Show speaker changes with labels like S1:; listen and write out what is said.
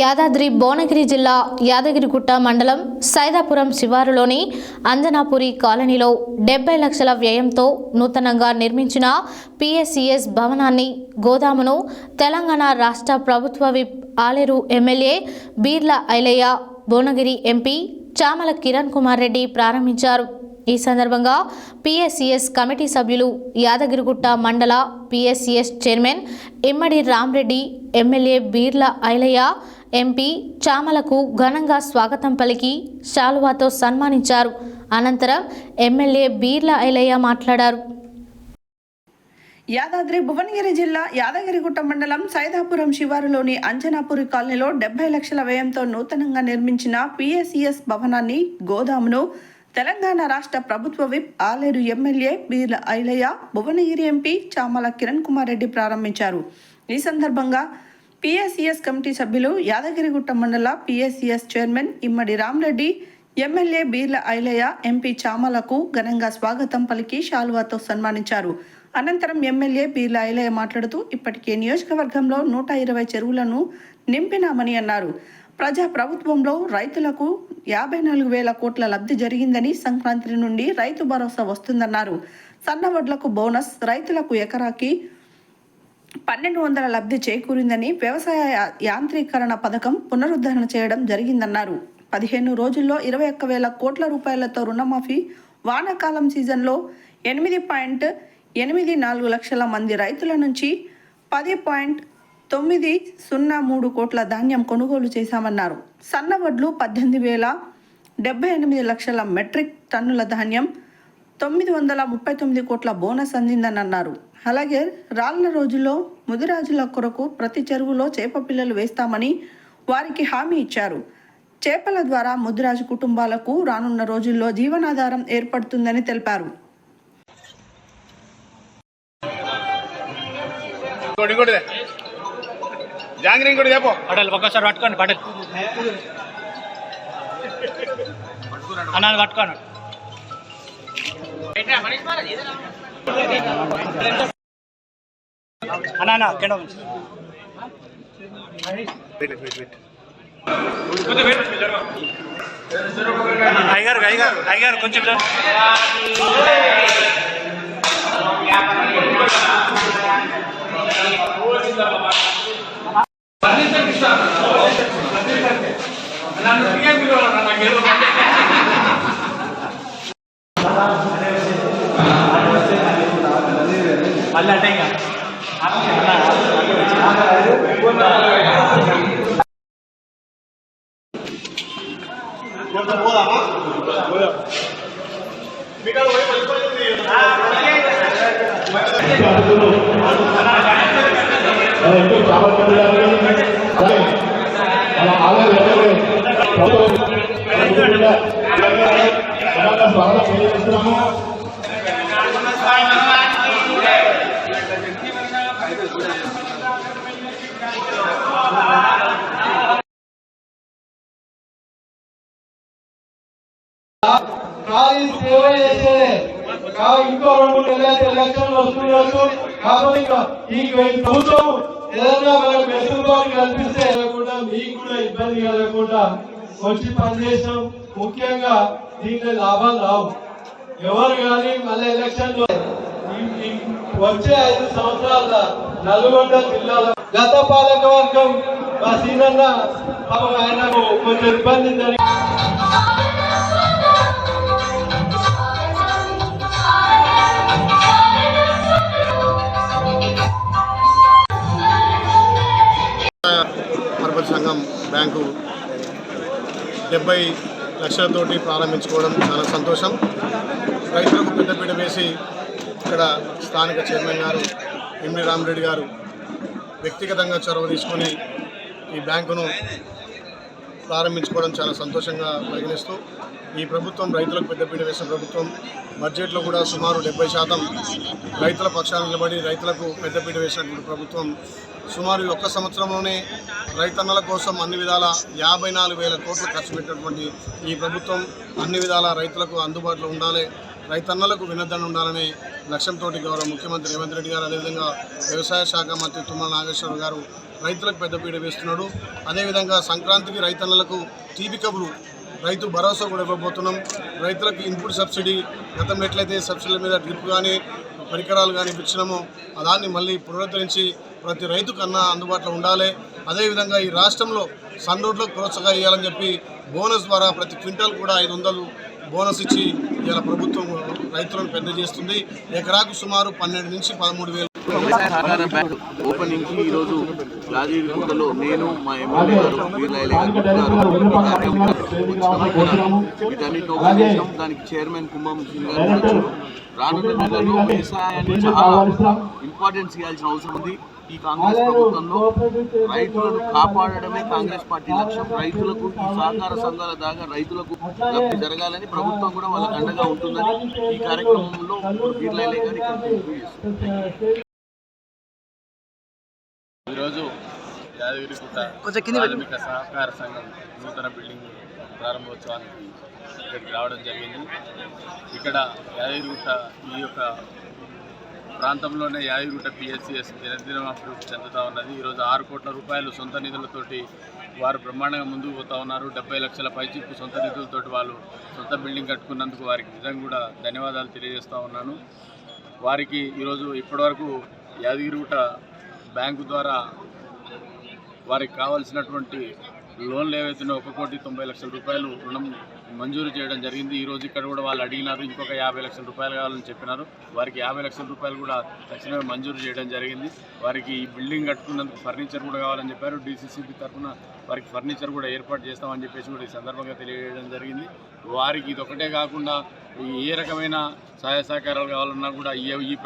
S1: యాదాద్రి భువనగిరి జిల్లా యాదగిరిగుట్ట మండలం సైదాపురం శివారులోని అంజనాపురి కాలనీలో డెబ్బై లక్షల వ్యయంతో నూతనంగా నిర్మించిన పిఎస్సిఎస్ భవనాన్ని గోదామును తెలంగాణ రాష్ట్ర ప్రభుత్వ whip Aler MLA Beerla Ailaiah Bhuvanagiri MP Chamala Kiran Kumar Reddy ప్రారంభించారు. ఈ సందర్భంగా పిఎస్సిఎస్ కమిటీ సభ్యులు యాదగిరిగుట్ట మండల PSCS chairman Immadi Ramreddy MLA Beerla Ailaiah MP చామలకు ఘనంగా స్వాగతం పలికి శాలువాతో సన్మానించారు. అనంతరం ఎమ్మెల్యే బీర్ల ఐలయ్య మాట్లాడారు.
S2: యాదాద్రి భువనగిరి జిల్లా యాదగిరిగుట్ట మండలం సైదాపురం శివారులోని అంజనాపురి కాలనీలో డెబ్బై లక్షల వ్యయంతో నూతనంగా నిర్మించిన పిఎస్ఈఎస్ భవనాన్ని గోదామును తెలంగాణ రాష్ట్ర ప్రభుత్వ whip Aler MLA Beerla Ailaiah Bhuvanagiri MP Chamala Kiran Kumar Reddy ప్రారంభించారు. ఈ సందర్భంగా పిఎస్సిఎస్ కమిటీ సభ్యులు యాదగిరిగుట్ట మండల PSCS chairman Immadi Ramreddy MLA Beerla Ailaiah MP చామలకు ఘనంగా స్వాగతం పలికి శాలువాతో సన్మానించారు. అనంతరం ఎమ్మెల్యే బీర్ల ఐలయ్య మాట్లాడుతూ ఇప్పటికే నియోజకవర్గంలో నూట ఇరవై చెరువులను నింపినామని అన్నారు. ప్రజా ప్రభుత్వంలో రైతులకు యాభై నాలుగు వేల కోట్ల లబ్ధి జరిగిందని సంక్రాంతి నుండి రైతు భరోసా వస్తుందన్నారు. సన్న వడ్లకు బోనస్ రైతులకు ఎకరాకి పన్నెండు వందల లబ్ధి చేకూరిందని వ్యవసాయ యాంత్రీకరణ పథకం పునరుద్ధరణ చేయడం జరిగిందన్నారు. పదిహేను రోజుల్లో ఇరవై ఒక్క వేల కోట్ల రూపాయలతో రుణమాఫీ వానాకాలం సీజన్లో ఎనిమిది పాయింట్ ఎనిమిది నాలుగు లక్షల మంది రైతుల నుంచి పది పాయింట్ తొమ్మిది సున్నా మూడు కోట్ల ధాన్యం కొనుగోలు చేశామన్నారు. సన్న వడ్లు పద్దెనిమిది వేల డెబ్బై ఎనిమిది లక్షల మెట్రిక్ టన్నుల ధాన్యం తొమ్మిది వందల ముప్పై తొమ్మిది కోట్ల బోనస్ అందిందని అన్నారు అలాగే రాళ్ళ రోజుల్లో ముదిరాజుల కొరకు ప్రతి చెరువులో చేప పిల్లలు వేస్తామని వారికి హామీ ఇచ్చారు. చేపల ద్వారా ముదిరాజు కుటుంబాలకు రానున్న రోజుల్లో జీవనాధారం ఏర్పడుతుందని తెలిపారు.
S3: పట్టుకోండి పట్టుకోండి అన్నా అన్న కింద ఉంచు. అయ్యగారు అయ్యగారు అయ్యగారు కొంచెం నాకు Bukan bola, Mas.
S4: Bola. Mika lo yang paling ini. Ah, oke.
S5: Itu sahabat kita
S6: ఖాళీ సేవ చేసేదే ఇంకో రెండు నెలలైతే ఎలక్షన్లు వస్తున్నట్టు కాబట్టి ఈ ప్రభుత్వం ఏదైనా మనకు వెసులుబాటు కల్పిస్తే కూడా మీకు కూడా ఇబ్బంది కలగకుండా వచ్చి పనిచేసాం ముఖ్యంగా దీంట్లో లాభాలు రావు. ఎవరు కానీ మళ్ళీ ఎలక్షన్లో వచ్చే ఐదు సంవత్సరాల నల్గొండ జిల్లాలో గత పాలక వర్గం మా సీనన్న పాపం ఆయనకు కొంచెం ఇబ్బంది
S4: జరిగింది డెబ్బై లక్షలతోటి ప్రారంభించుకోవడం చాలా సంతోషం. రైతులకు పెద్దపీట వేసి ఇక్కడ స్థానిక చైర్మన్ గారు ఎంవి రామరెడ్డి గారు వ్యక్తిగతంగా చొరవ తీసుకొని ఈ బ్యాంకును ప్రారంభించుకోవడం చాలా సంతోషంగా పరిగణిస్తూ ఈ ప్రభుత్వం రైతులకు పెద్దపీట వేసిన ప్రభుత్వం బడ్జెట్లో కూడా సుమారు డెబ్బై శాతం రైతుల పక్షాన నిలబడి రైతులకు పెద్దపీట వేసినటువంటి ప్రభుత్వం సుమారు ఒక్క సంవత్సరంలోనే రైతన్నల కోసం అన్ని విధాల యాభై నాలుగు వేల కోట్లు ఖర్చు పెట్టినటువంటి ఈ ప్రభుత్వం అన్ని విధాల రైతులకు అందుబాటులో ఉండాలి. రైతన్నలకు వినద్దని ఉండాలనే లక్ష్యంతో గౌరవ ముఖ్యమంత్రి రేవంత్ రెడ్డి గారు అదేవిధంగా వ్యవసాయ శాఖ మంత్రి తుమ్మల నాగేశ్వరరావు గారు రైతులకు పెద్దపీట వేస్తున్నాడు. అదేవిధంగా సంక్రాంతికి రైతన్నలకు తీపి కబురు రైతు భరోసా కూడా ఇవ్వబోతున్నాం. రైతులకు ఇన్పుట్ సబ్సిడీ గతం ఎట్లయితే సబ్సిడీల మీద డ్రిప్ కానీ పరికరాలు కానీ ఇప్పించినామో దాన్ని మళ్ళీ పునరుద్ధరించి ప్రతి రైతు కన్నా అందుబాటులో ఉండాలి. అదేవిధంగా ఈ రాష్ట్రంలో సన్ రోడ్లకు ప్రోత్సాహం ఇవ్వాలని చెప్పి బోనస్ ద్వారా ప్రతి క్వింటాల్ కూడా ఐదు వందలు బోనస్ ఇచ్చి ఇలా ప్రభుత్వం రైతులను పెద్ద చేస్తుంది ఎకరాకు సుమారు పన్నెండు నుంచి పదమూడు వేలు
S7: సహకార బ్యాంక్ ఓపెనింగ్కి ఈరోజు రాజీవ్గుట్టలో నేను మా ఎమ్మెల్యే గారు. వీటన్నిటిని దానికి చైర్మన్ కుంభం సింగ్ గారు. రానున్న నెలలో వ్యవసాయాన్ని చాలా ఇంపార్టెన్స్ ఇవ్వాల్సిన అవసరం ఉంది ఈ కాంగ్రెస్ ప్రభుత్వంలో రైతులను కాపాడడమే కాంగ్రెస్ పార్టీ లక్ష్యం. రైతులకు ఈ సహకార సంఘాల దాకా రైతులకు లబ్ధి జరగాలని ప్రభుత్వం కూడా వాళ్ళకి అండగా ఉంటుందని ఈ కార్యక్రమంలో వీర్లైలే గారు
S8: ఈరోజు యాదగిరిగుట్ట ప్రాథమిక సహకార సంఘం నూతన బిల్డింగ్ ప్రారంభోత్సవానికి ఇక్కడికి రావడం జరిగింది. ఇక్కడ యాదగిరిగుట్ట ఈ యొక్క ప్రాంతంలోనే యాదగిరిగుట్ట పిఎస్సిఎస్ దినదినం అభివృద్ధి చెందుతూ ఉన్నది. ఈరోజు ఆరు కోట్ల రూపాయలు సొంత నిధులతోటి వారు బ్రహ్మాండంగా ముందుకు పోతా ఉన్నారు. డెబ్బై లక్షల పైచిప్పు సొంత నిధులతోటి వాళ్ళు సొంత బిల్డింగ్ కట్టుకున్నందుకు వారికి నిజంగా కూడా ధన్యవాదాలు తెలియజేస్తూ ఉన్నాను. వారికి ఈరోజు ఇప్పటివరకు యాదగిరిగుట్ట బ్యాంకు ద్వారా వారికి కావలసినటువంటి లోన్లు ఏవైతున్నాయో ఒక కోటి తొంభై లక్షల రూపాయలు రుణం మంజూరు చేయడం జరిగింది. ఈరోజు ఇక్కడ కూడా వాళ్ళు అడిగినారు ఇంకొక యాభై లక్షల రూపాయలు కావాలని చెప్పినారు. వారికి యాభై లక్షల రూపాయలు కూడా తక్షణమే మంజూరు చేయడం జరిగింది. వారికి ఈ బిల్డింగ్ కట్టుకున్నందుకు ఫర్నిచర్ కూడా కావాలని చెప్పారు. డీసీసీబీ తరఫున వారికి ఫర్నిచర్ కూడా ఏర్పాటు చేస్తామని చెప్పేసి కూడా ఈ సందర్భంగా తెలియజేయడం జరిగింది. వారికి ఇది ఒకటే కాకుండా ఏ రకమైన సహాయ సహకారాలు కావాలన్నా కూడా ఈ